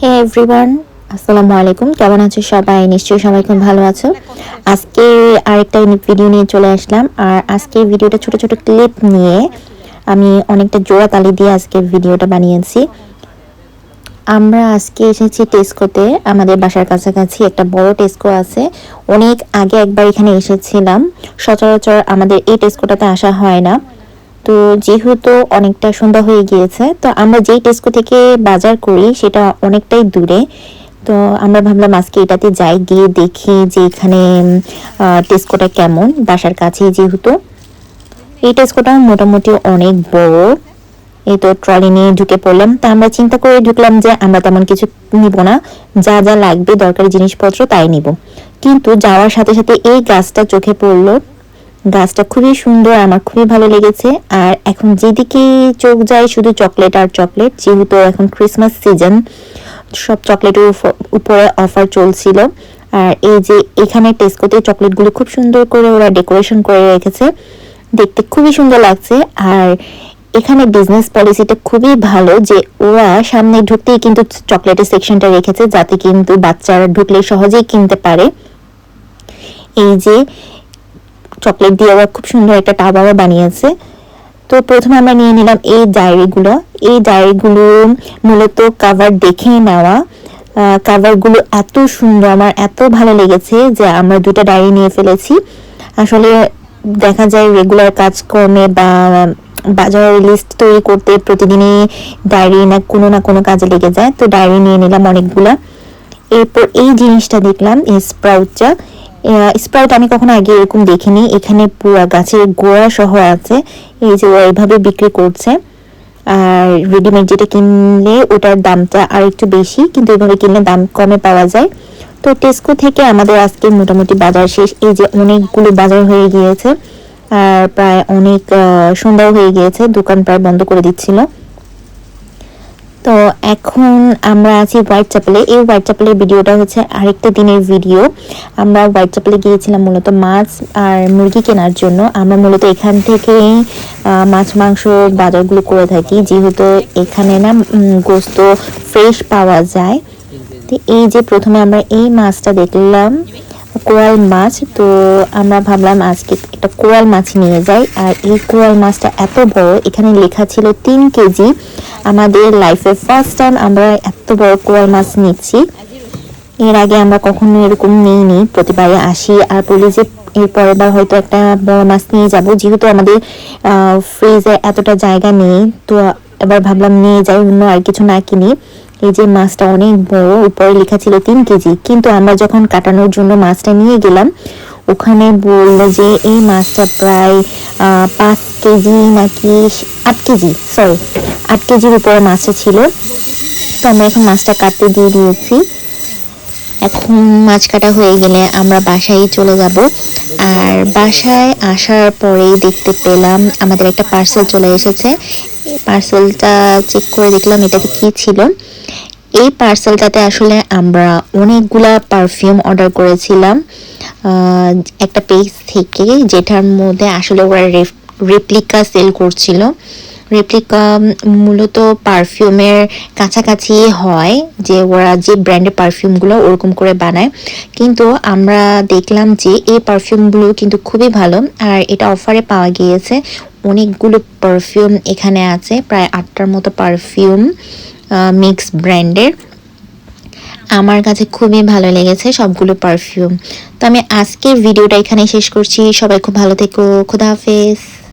হে everyone আসসালামু আলাইকুম। কেমন আছো সবাই? নিশ্চয়ই সবাই খুব ভালো আছো। আজকে আরেকটা ভিডিও নিয়ে চলে আসলাম। আর আজকে ভিডিওটা ছোট ছোট ক্লিপ নিয়ে আমি অনেকটা জোড়া তালি দিয়ে আজকে ভিডিওটা বানিয়েছি। আমরা আজকে এসেছি টেস্কোতে আমাদের বাসার কাছাকাছি একটা বড় টেস্কো আছে। অনেক আগে একবার এখানে এসেছিলাম। সচরাচর আমাদের এই টেস্কোটাতে আসা হয় না। তো যেহেতু অনেকটা সন্ধ্যা হয়ে গিয়েছে, তো আমরা যেই টেস্কো থেকে বাজার করি সেটা অনেকটাই দূরে। তো আমরা ভাবলাম আজকে এটাতে যাই, গিয়ে দেখি যে এখানে টেস্কোটা কেমন, বাসার কাছেই যেহেতু। এই টেস্কোটা মোটামুটি অনেক বড়। এই তো ট্রলি নিয়ে ঢুকে পড়লাম। তা আমরা চিন্তা করে ঢুকলাম যে আমরা তেমন কিছু নিব না। যা যা লাগবে দরকারি জিনিসপত্র তাই নিব। কিন্তু যাওয়ার সাথে সাথে এই গাছটা চোখে পড়ল। গাছটা খুবই সুন্দর, আমার খুবই ভালো লেগেছে। আর এখন যেদিকে চোখ যায় শুধু চকলেট আর চকলেট, যেহেতু এখন ক্রিসমাস সিজন সব চকলেটের উপরে অফার চলছিল। আর এই যে এখানে টেস্কোতে চকলেটগুলো খুব সুন্দর করে ওরা ডেকোরেশন করে রেখেছে। দেখতে খুবই সুন্দর লাগছে। আর এখানে বিজনেস পলিসিটা খুবই ভালো যে ওরা সামনে ঢুকতেই কিন্তু চকলেটের সেকশনটা রেখেছে, যাতে কিন্তু বাচ্চারা ঢুকলে সহজেই কিনতে পারে। এই যে চকলেট দিয়ে আবার খুব সুন্দর একটা টাবারও বানিয়েছে। তো প্রথমে আমরা নিয়ে নিলাম এই ডায়েরিগুলো। এই ডায়েরিগুলো মূলত কাভার দেখে নেওয়া। কাভারগুলো এত সুন্দর, আমার এত ভালো লেগেছে যে আমরা দুটো ডায়েরি নিয়ে ফেলেছি। আসলে দেখা যায় রেগুলার কাজকর্মে বা বাজারের লিস্ট তৈরি করতে প্রতিদিনই ডায়েরি না কোনো না কোনো কাজে লেগে যায়। তো ডায়েরি নিয়ে নিলাম অনেকগুলা। এরপর এই জিনিসটা দেখলাম এই স্প্রাউটটা স্প্রাউট আমি কখনো আগে এরকম দেখিনি। এখানে পুরো গাছের গোড়া সহ আছে। এই যে ওরা এইভাবে বিক্রি করছে। আর রেডিমেড যেটা কিনলে ওটার দামটা আর একটু বেশি, কিন্তু এভাবে কিনলে দাম কমে পাওয়া যায়। তো টেস্কো থেকে আমাদের আজকে মোটামুটি বাজার শেষ। এই যে অনেকগুলো বাজার হয়ে গিয়েছে। আর প্রায় অনেক সন্ধ্যাও হয়ে গিয়েছে। দোকান প্রায় বন্ধ করে দিচ্ছিল। তো এখন আমরা আছি হোয়াইট চ্যাপেলে এই হোয়াইট চ্যাপেলের ভিডিওটা হচ্ছে আরেকটা দিনের ভিডিও। আমরা হোয়াইট চ্যাপেলে গিয়েছিলাম মূলত মাছ আর মুরগি কেনার জন্য। আমরা মূলত এখান থেকেই মাছ, মাংস বাজারগুলো করে থাকি। যেহেতু এখানে না গোস্ত ফ্রেশ পাওয়া যায়। তো এই যে প্রথমে আমরা এই মাছটা দেখলাম। কোরাল মাছ, তো আমরা ভাবলাম আজকে একটা কোরাল মাছ নিয়ে যাই। আর এই কোরাল মাছটা এত বড়, এখানে লেখা ছিল তিন কেজি। আমাদের লাইফে ফার্স্ট টাইম আমরা এত বড় কোরাল মাছ নিচ্ছি। এর আগে আমরা কখনো এরকম নিইনি, প্রতিবারে আসি আর বলি যে এর পরের বার হয়তো একটা বড় মাছ নিয়ে যাব। যেহেতু আমাদের ফ্রিজে এতটা জায়গা নেই, তো এবার ভাবলাম নিয়ে যাই, অন্য আর কিছু না কিনি। এই যে মাছটা অনেক বড়, উপরে লেখা ছিল তিন কেজি। কিন্তু আমরা যখন কাটানোর জন্য মাছটা নিয়ে গেলাম, ওখানে বলল যে এই মাছটা প্রায় পাঁচ কেজি নাকি আট কেজি সরি আট কেজির উপরে মাছটা ছিল। তো আমরা এখন মাছটা কাটতে দিয়ে দিয়েছি। এখন মাছ কাটা হয়ে গেলে আমরা বাসায় চলে যাব। আর বাসায় আসার পরেই দেখতে পেলাম আমাদের একটা পার্সেল চলে এসেছে। পার্সেলটা চেক করে দেখলাম এটাতে কি ছিল। এই পার্সেলটাতে আসলে আমরা অনেকগুলা পারফিউম অর্ডার করেছিলাম। একটা পেজ থেকে যেটার মধ্যে আসলে ওরা রেপ্লিকা সেল করছিল। রেপ্লিকা মূলত পারফিউমের কাছাকাছি হয়, যে ওরা যে ব্র্যান্ডের পারফিউমগুলো ওরকম করে বানায়। কিন্তু আমরা দেখলাম যে এই পারফিউমগুলো কিন্তু খুবই ভালো, আর এটা অফারে পাওয়া গিয়েছে। অনেকগুলো পারফিউম এখানে আছে, প্রায় আটটার মতো পারফিউম মিক্স ব্র্যান্ডের আমার কাছে খুবই ভালো লেগেছে সবগুলো পারফিউম তো আমি আজকের ভিডিওটা এখানে শেষ করছি। সবাই খুব ভালো থেকো। খুদা হাফেজ।